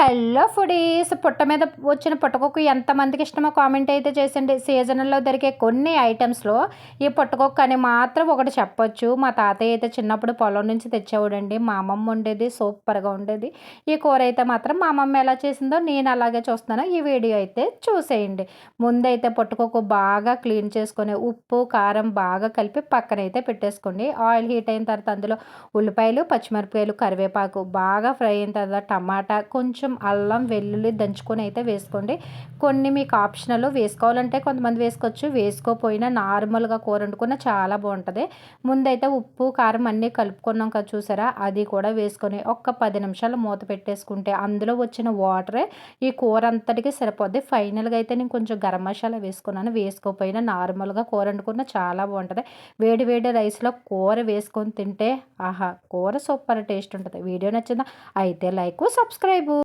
Hello foodies పుట్ట మీద వచ్చిన పుట్టకొక్కు ఎంతమందికి ఇష్టమో కామెంట్ అయితే చేసండి సీజన్లో దొరికే కొన్ని ఐటమ్స్లో ఈ పుట్టకొక్కు అని మాత్రం ఒకటి చెప్పొచ్చు. మా తాతయ్య అయితే చిన్నప్పుడు పొలం నుంచి తెచ్చేవాడండి. మా అమ్మమ్మ ఉండేది సూపర్గా ఉండేది ఈ కూర అయితే మాత్రం మా అమ్మమ్మ ఎలా చేసిందో నేను అలాగే చూస్తున్నాను. ఈ వీడియో అయితే చూసేయండి. ముందైతే పుట్టకొక్కు బాగా క్లీన్ చేసుకొని ఉప్పు కారం బాగా కలిపి పక్కనైతే పెట్టేసుకోండి. ఆయిల్ హీట్ అయిన తర్వాత అందులో ఉల్లిపాయలు పచ్చిమిరపకాయలు కరివేపాకు బాగా ఫ్రై అయిన తర్వాత టమాటా కొంచెం కొంచెం అల్లం వెల్లుల్లి దంచుకొని అయితే వేసుకోండి. కొన్ని మీకు ఆప్షనల్ వేసుకోవాలంటే కొంతమంది వేసుకోవచ్చు. వేసుకోపోయినా నార్మల్గా కూర వండుకున్న చాలా బాగుంటుంది. ముందైతే ఉప్పు కారం అన్నీ కలుపుకున్నాం కదా చూసారా? అది కూడా వేసుకొని ఒక్క పది నిమిషాలు మూత పెట్టేసుకుంటే అందులో వచ్చిన వాటరే ఈ కూర అంతటికి సరిపోద్ది. ఫైనల్గా అయితే నేను కొంచెం గరం మసాలా వేసుకున్నాను. వేసుకోపోయినా నార్మల్గా కూర వండుకున్న చాలా బాగుంటుంది. వేడి వేడి రైస్లో కూర వేసుకొని తింటే ఆహా కూర సూపర్ టేస్ట్ ఉంటుంది. వీడియో నచ్చిందా? అయితే లైక్ సబ్స్క్రైబు.